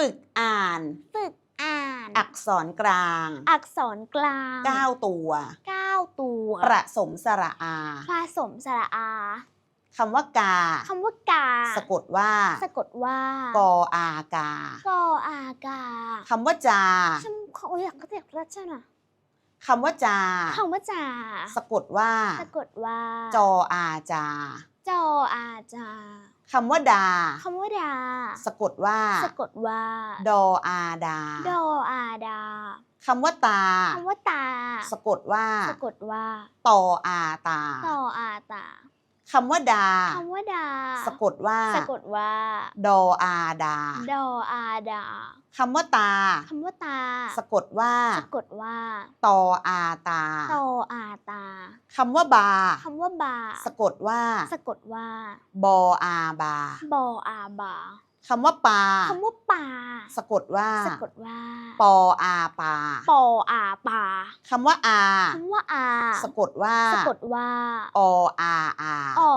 ฝึกอ่าน ฝึกอ่าน อักษรกลาง อักษรกลาง 9 ตัวเก้าตัว ประสมสระอา ผสมสระอาคำว่ากา คำว่ากา สะกดว่า สะกดว่า กออากา กออากาคำว่าจาคำเขาอยากก็อยากรัชนะคำว่าจาคำว่าจา สะกดว่า สะกดว่า จออาจา จออาจา คำว่าดา คำว่าดา สะกดว่า สะกดว่า ดออาดา ดออาดาคำว่าตา คำว่าตา สะกดว่า สะกดว่า ตออาตา ตออาตาคำว่าดา คำว่าดา สะกดว่า สะกดว่า ดออาดา ดออาดาคำว่าตา คำว่าตา สะกดว่า สะกดว่า ตออาตา ตออาตา คำว่าบาคำว่าบาสะกดว่า สะกดว่า บออาบาบออาบาคำว่าปาคำว่าปาสะกดว่า สะกดว่า ปออาปาปออาปาคำว่าอาคำว่าอา สะกดว่า สะกดว่า ออาอาออาอา